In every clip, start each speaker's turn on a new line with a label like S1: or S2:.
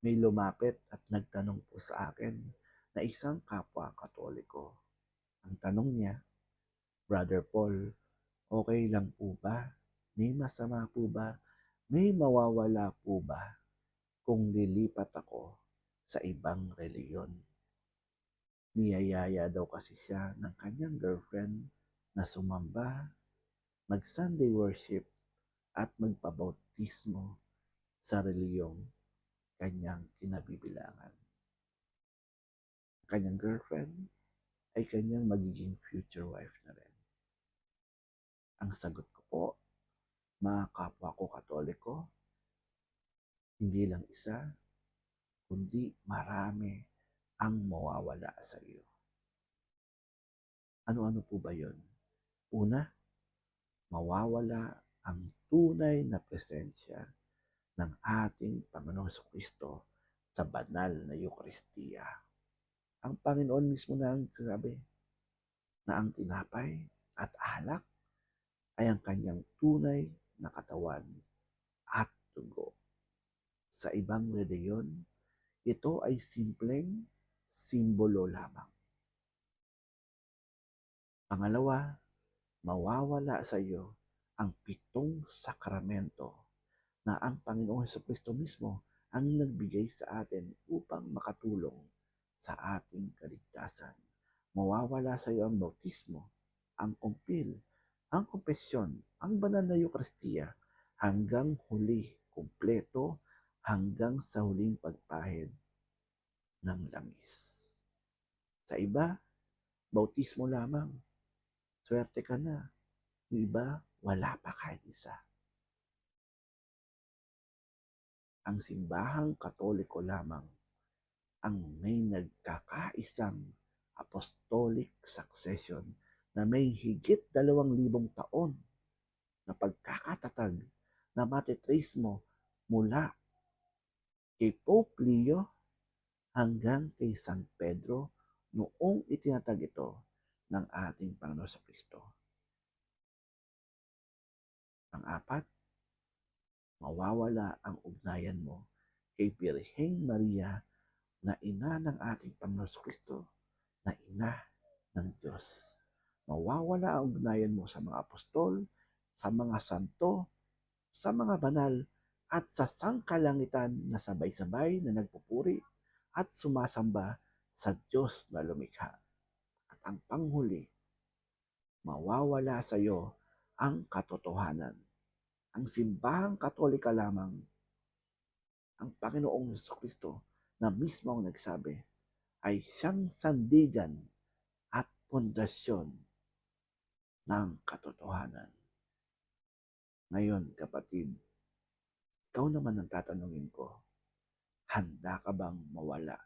S1: May lumapit at nagtanong po sa akin na isang kapwa katoliko. Ang tanong niya, Brother Paul, okay lang po ba? May masama po ba? May mawawala po ba kung lilipat ako sa ibang reliyon? Niyayaya daw kasi siya ng kanyang girlfriend na sumamba, mag-Sunday worship at magpabautismo sa reliyong kanyang kinabibilangan. Kanyang girlfriend ay kanyang magiging future wife na rin. Ang sagot ko po, mga kapwa ko katoliko, hindi lang isa, kundi marami ang mawawala sa iyo. Ano-ano po ba yon? Una, mawawala ang tunay na presensya ng ating Panginoong Kristo sa banal na Eukaristiya. Ang Panginoon mismo na ang sabi na ang tinapay at alak ay ang kanyang tunay na katawan at dugo. Sa ibang reliyon, ito ay simpleng simbolo lamang. Pangalawa, mawawala sa iyo ang pitong sakramento na ang Panginoong Heso Kristo mismo ang nagbigay sa atin upang makatulong sa ating kaligtasan. Mawawala sa iyo ang bautismo, ang kumpil, ang kompesyon, ang banal na Eukaristiya hanggang huli, kumpleto, hanggang sa huling pagpahid ng langis. Sa iba, bautismo lamang. Swerte ka na. Yung iba, wala pa kahit isa. Ang simbahang katoliko lamang ang may nagkakaisang apostolic succession na may higit dalawang libong taon na pagkakatatag na matitrace mo mula kay Pope Leo hanggang kay San Pedro noong itinatag ito ng ating Panginoon sa Kristo. Ang apat, mawawala ang ugnayan mo kay Birheng Maria na ina ng ating Panginoon Kristo, na ina ng Diyos. Mawawala ang ugnayan mo sa mga apostol, sa mga santo, sa mga banal, at sa sangkalangitan na sabay-sabay na nagpupuri at sumasamba sa Diyos na lumikha. At ang panghuli, mawawala sa iyo ang katotohanan. Ang simbahang katolika lamang, ang Panginoong Yesus Kristo na mismo ang nagsabi, ay siyang sandigan at pundasyon ng katotohanan. Ngayon, kapatid, ikaw naman ang tatanungin ko, handa ka bang mawala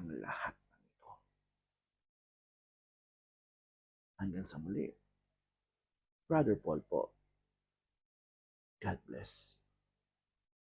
S1: ang lahat ng ito? Hanggang sa muli, Brother Paul po. God bless.